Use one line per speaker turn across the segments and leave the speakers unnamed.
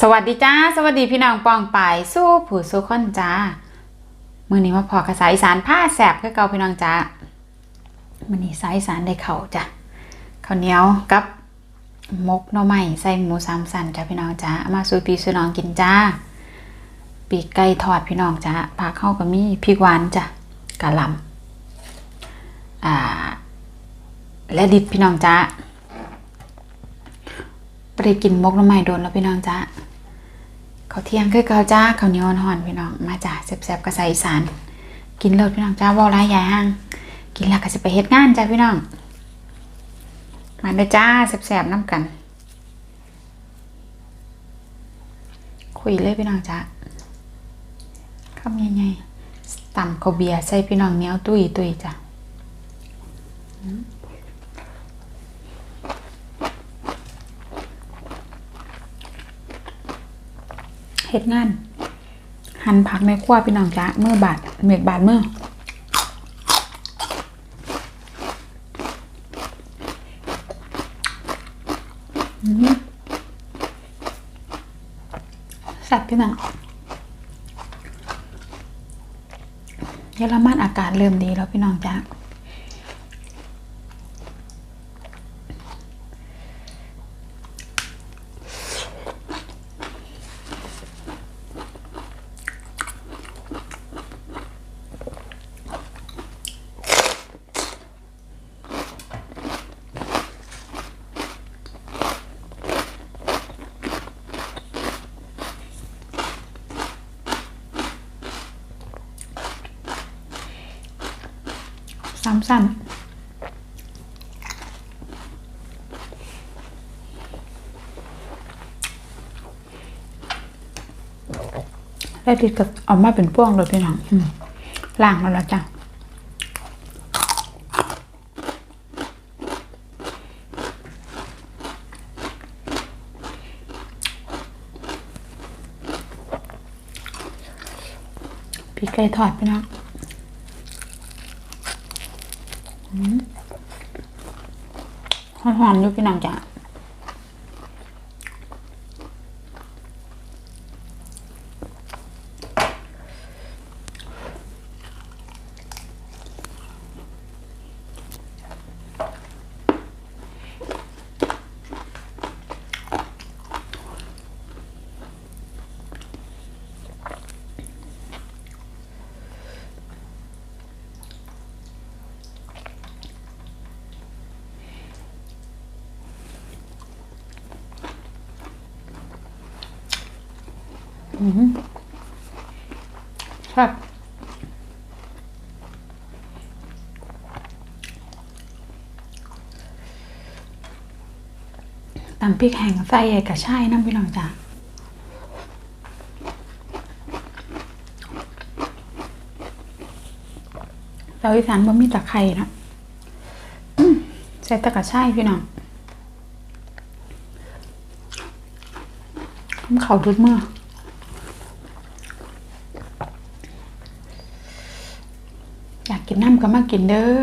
สวัสดีจ้า สวัสดีพี่น้องปองปายสู้ผู้สู้คนจ้ามื่อนี้มาพอกระสายสานผ้าแสบคือเก่าพี่น้องจ้ามื่อนี้สายสานได้เข่าจ้ะข้าวเหนียวกับมกหน่อไม้ใส่หมูสามสันจ้าพี่น้องจ้ามาสู่พี่สู่น้องกินจ้า ปีกไก่ทอดพี่น้องจ้าผักเข้ากับมีพริกหวานจ้ะกะหล่ำอ่าและดิบพี่น้องจ้า ไปได้กินมกน้ำไม้โดนแล้วพี่น้องจ้าเขาเที่ยงคือเกาจ้าเขาเหนียวหอนพี่น้องมาจ้าแซ่บๆกระใสอีสานกินเลิศพี่น้องจ้าว่าร้ายยายห้าง กินแล้วก็จะไปเฮ็ดงานจ้าพี่น้องมาเด้จ้าแซ่บๆน้ำกัน คุยเลยพี่น้องจ้าคำยังไงต่ำเขาเบียร์ใส่พี่น้องเนียวตุ้ยตุ้ยจ้ะ เฮ็ดงาน หั่นผักในครัวพี่น้องจ้าเมื่อบาดเม็ดบาดเมื่ออืมแซ่บพี่น้องเยอรมันอากาศเริ่มดีแล้วพี่น้องจ้า ซ้ำซ้ำแล้วดิกับเอามาเป็นพวงเลยพี่น้องล้างแล้วละจ้ะพี่ไก่ทอดพี่น้อง หอมอยู่พี่น้องจ้ะ ครับตำพริกแห้งใส่กระชายน้ำพี่น้องจ้ะเราอีสานบ่มีตะไคร่นะใส่ตะกระชายพี่น้องทำเขาวดุดเมื่อ อยา กินน้ำก็มากินเด้อ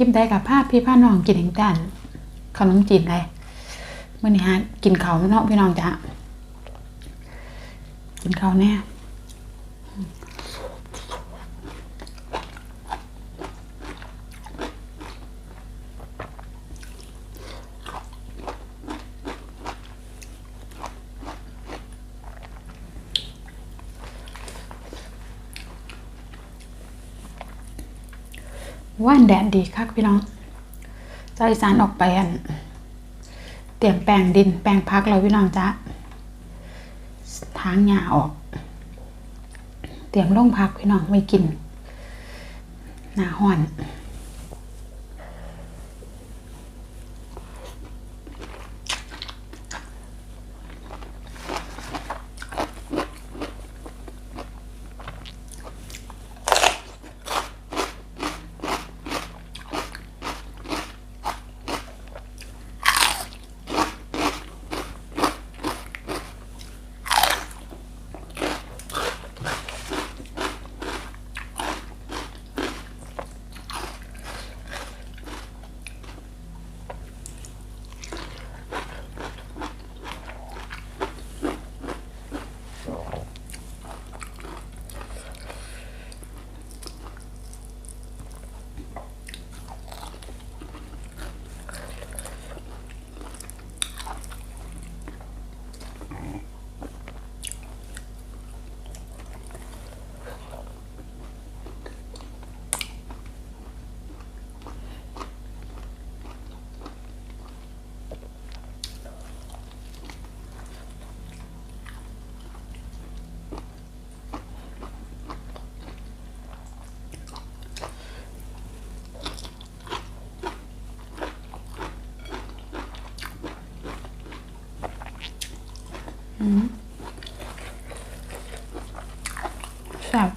ลิปได้กับภาพพี่พ่อน้องกินแห่งกันขนมจีนเลยเมื่อนี้ฮะกินเขาเนาะพี่น้องจ้ะกินเขาวแน่ ว่านแดดดีคักพี่น้องเจ้าอีสานออกไปอันเตรียมแปลงดินแปลงพักแล้วพี่น้องจ้ะทางหญ้าออก เตรียมลงพักพี่น้องไม่กินหน้าห่อน แซ่บ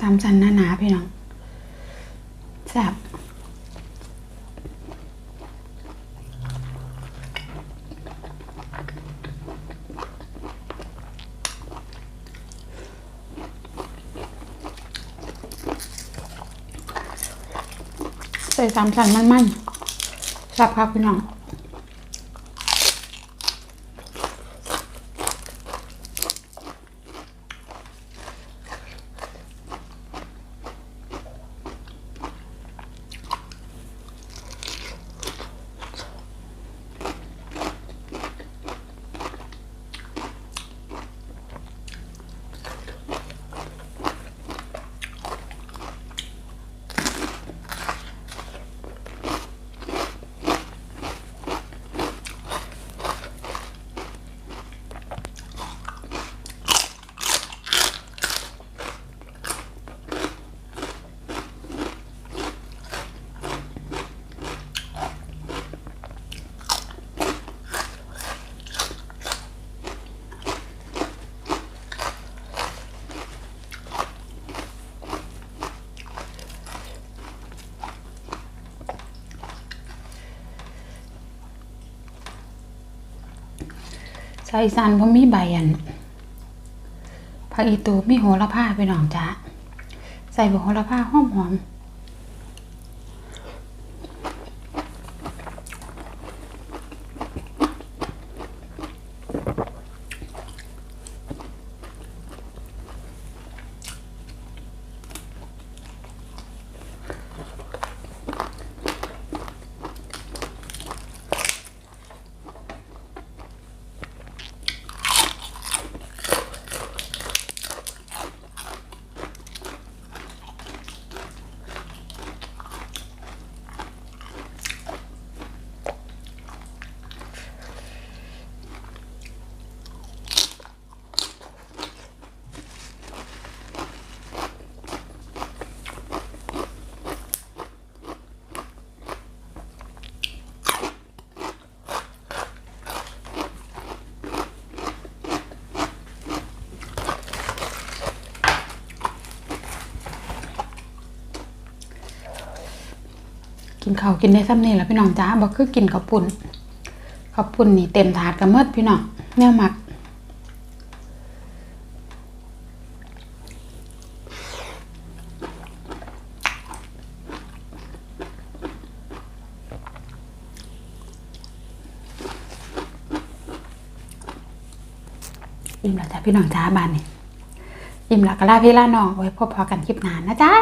สามชั้นหนาๆพี่น้องแซ่บใส่สามชั้นมันๆแซ่บครับพี่น้อง ชาวอีสานผมมีใบอันผักอีตูมีโหระพาไปหนองจ้าใส่ใบโหระพาหอมหอม กินข้าวกินได้ซ้ำนี่แล้วพี่น้องจ้าบอกคือกินข้าวปุ่นข้าวปุ่นนี่เต็มถาดกับเมื่อพี่น้องเนี่ยหมักอิ่มแล้วจ้าพี่น้องจ้าบานนี่อิ่มแล้วก็ลาพี่ลาน้องไว้พบพอกันคลิปนานนะจ้า